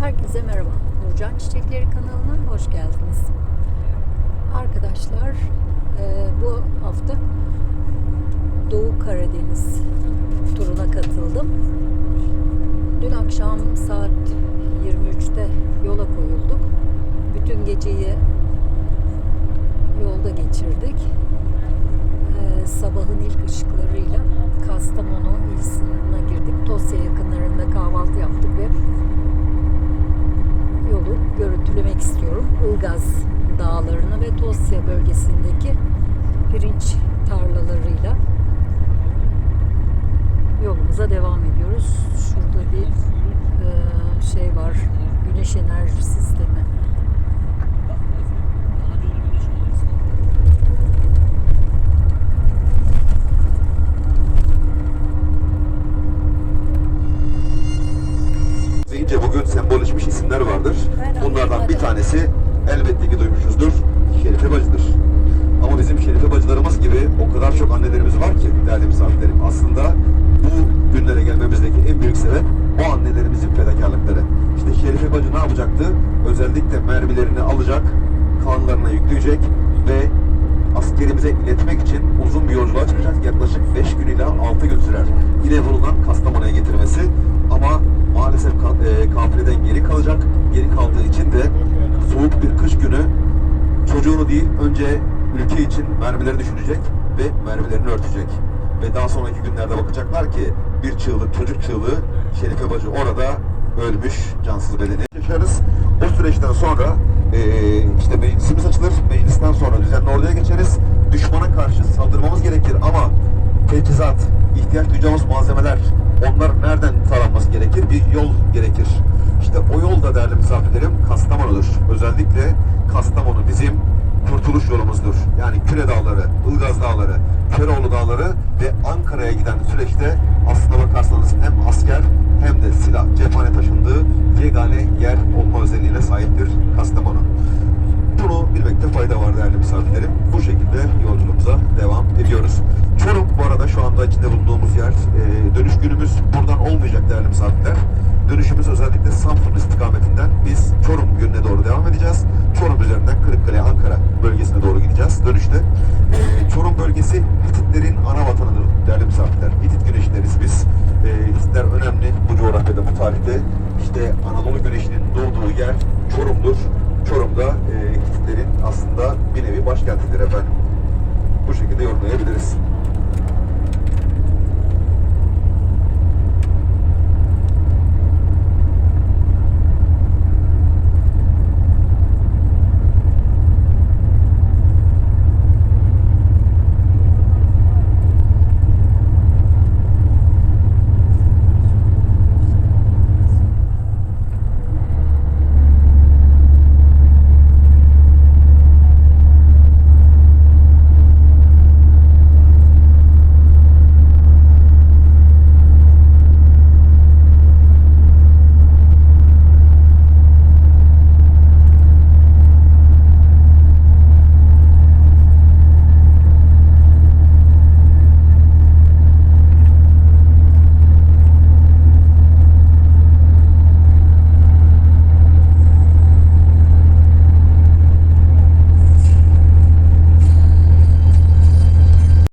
Herkese merhaba. Nurcan Çiçekleri kanalına hoş geldiniz. Arkadaşlar e, bu hafta Doğu Karadeniz turuna katıldım. Dün akşam saat 23'te yola koyulduk. Bütün geceyi yolda geçirdik. İstiyorum. Ilgaz dağlarını ve Tosya bölgesindeki pirinç tarlalarıyla yolumuza devam ediyoruz. Şurada bir e, şey var. Güneş enerji sistemi. Deyince bugün sembolleşmiş isimler vardır. Bunlardan bir tanesi elbette ki duymuşuzdur. Şerife Bacı'dır. Ama bizim Şerife Bacılarımız gibi o kadar çok annelerimiz var ki değerli misafirlerim. Aslında bu günlere gelmemizdeki en büyük sebep o annelerimizin fedakarlıkları. İşte Şerife Bacı ne yapacaktı? Özellikle mermilerini alacak, kanlarına yükleyecek ve askerimize iletmek için uzun bir yolculuğa çıkacak. Yaklaşık 5 gün ile 6 gün sürer. Yine vurulan Kastamonu'ya getirmesi ama maalesef ka- e, kafileden geri kalacak. Geri kaldığı için de soğuk bir kış günü çocuğunu değil önce ülke için mermileri düşünecek ve mermilerini örtecek. Ve daha sonraki günlerde bakacaklar ki bir çığlık, çocuk çığlığı Şerife Bacı orada ölmüş cansız bedeni. Yaşarız. O süreçten sonra eee, işte meclisimiz açılır. Meclisten sonra düzenli orduya geçeriz. Düşmana karşı saldırmamız gerekir ama teçhizat, ihtiyaç duyacağımız malzemeler, onlar nereden sağlanması gerekir? Bir yol gerekir. İşte o yol da değerli misafirlerim Kastamonu'dur. Özellikle Kastamonu bizim kurtuluş yolumuzdur. Yani Küre Dağları, Ilgaz Dağları, Köroğlu Dağları ve Ankara'ya giden süreçte aslına bakarsanız hem asker hem de silah, cephane taşındığı yegane yer olma özelliğine sahiptir Kastamonu. Bunu bilmekte fayda var değerli misafirlerim. Bu şekilde yolculuğumuza devam ediyoruz. Çorum bu arada şu anda içinde bulunduğumuz yer. e, dönüş günümüz buradan olmayacak değerli misafirler. Dönüşümüz özellikle Samsun istikametinden biz Çorum yönüne doğru devam edeceğiz. Çorum üzerinden Kırıkkale, Ankara bölgesine doğru gideceğiz dönüşte. E, Çorum bölgesi Hititlerin ana vatanıdır değerli misafirler. Hitit güneşleriz biz. E, Hititler önemli bu coğrafyada, bu tarihte. İşte Anadolu güneşinin doğduğu yer Çorum'dur. Çorum'da e, Hititlerin aslında bir nevi başkentidir efendim. Bu şekilde yorumlayabiliriz.